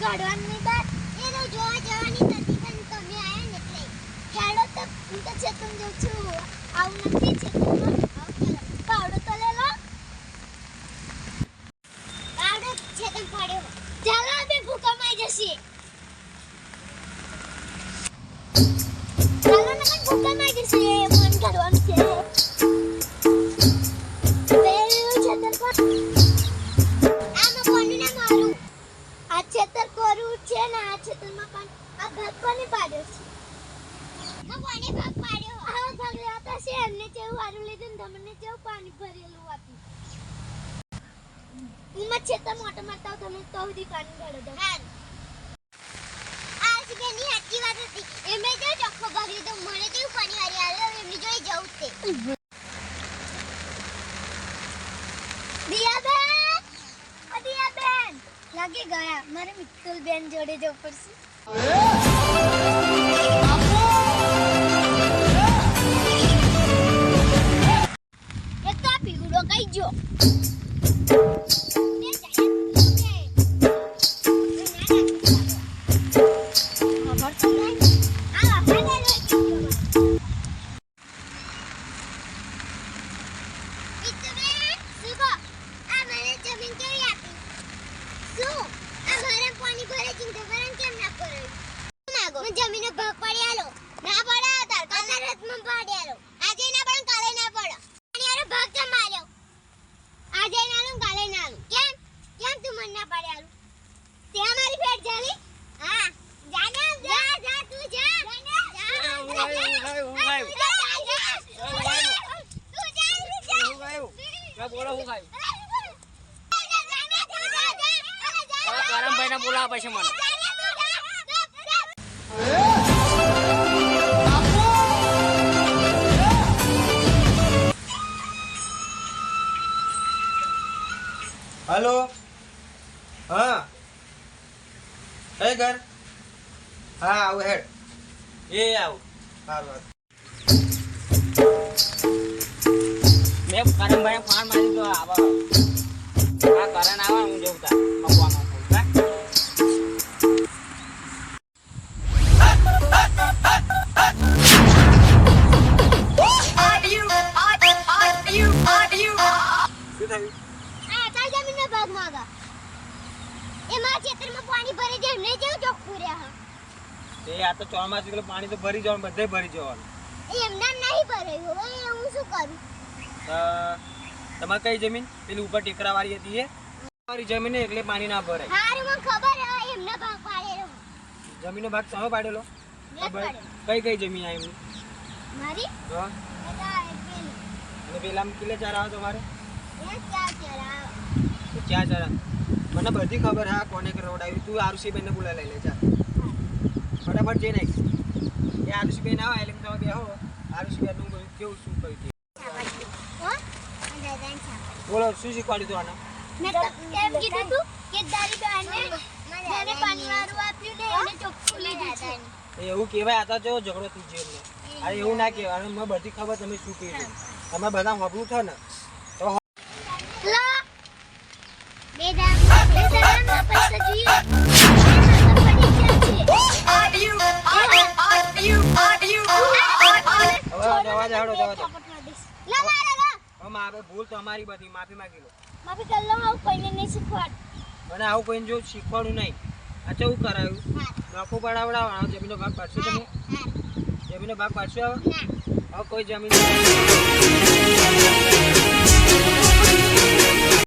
કાઢવાની નહીં બાર. એ તો જોવા જવાની નથી, પણ તમે આવ્યા ને એટલે. ખેડો તો, હું તો ચેતન જઉં છું. આવું નથી જશે. છે. પેલું ચેતન છેતરમાં પણ આ ભાગ કોને પાડ્યો છે? કોને ભાગ પાડ્યો? આ ભાગ લેતા છે એમને જેવું વારું લીધું ને તમને જેવું પાણી ભરેલું આપ્યું. ઉમર છેતર મોટો મારતા તમે તો સુધી પાણી ભરો દો હા આ બેની સાચી વાત હતી. એમને જો ચોખ્ખો ભાગ લીધો મને કેવું પાણી વારી આવ્યો એમની જોઈ જવું તે. લાગે ગયા. મારે મિત્તુલ બેન જોડે જવું પડશે મને જમીનનો ભાગ પાડી આલો. ના પડાયો તાર કાલે રથમાં પાડી આલો. આજે ના પણ કાલે ના પડો. અને યાર ભાગ તો માર્યો. આજે ના આલું કાલે ના આલું. કેમ? કેમ તું મને ના પાડી આલો? તે મારી ભેટ ચાલી હા. જાને જા. જા તું જા. બોલો પછી મને. હલો હા એ ઘર હા આવું હેડ એ આવું સારું મેં કરમભાઈને ફોન મારી દીધો આવો આ કરણ આવે હું જઉં તાર મકવામાં થયું આ તાર જમીનનો ભાગ માંગા એમાં ખેતરમાં પાણી ભરી દે ને જેવું ચોખ્ખું રહે. એ આ તો ચોમાસું એટલે પાણી તો ભરી જવાનું બધે ભરી જવાનું. એ એમના નહીં ભરાયું હવે હું શું કરું? તમારે કઈ જમીન? પેલી ઉપર ટેકરા વાળી હતી એ? તમારી જમીન એટલે પાણી ના ભરાય. હારું મને ખબર હે એમના ભાગ પાડેલો જમીનનો ભાગ તમે પાડેલો. કઈ કઈ જમીન આવી મારી? હા. એ તો. અને પેલા કિલ્લે ચાર આવે તમારે? એ ક્યાં મને બધી ખબર હા કોને રોડાવ્યું તું આરુષી બેનને બોલાવી લઈ લે ચાલ ફટાફટ જઈ નાખ એ આરુષી બેન આવે એટલે તમે બેહો. આરુષી બેનનું કેવું શું કહ્યું. હો? આ. બોલો શું શીખવાડ્યું તું આને? મેં તો કીધું તું કે દારી બહેનને મને પાણી વાળું આપ્યું ને એને ચોખ્ખું લીધું છે એવું કહેવાય આતા જો ઝઘડો થઈ ગયો અરે એવું ના કહેવાય મને બધી ખબર તમે શું કીધું તમે બધા હોબળું છો ને? લો મારે લો હવે મારે ભૂલ તમારી બધી માફી માંગી લો. માફી કરી લો આવું કોઈને નહીં શીખવાડ. મને આવું કોઈને જો શીખવાડું નહીં. અચ્છા હું કરાયું? નફો પડાવડાવો. આ જમીનનો ભાગ પાડશો તમે જમીનો જમીનનો ભાગ પાડશો હવે કોઈ જમીન?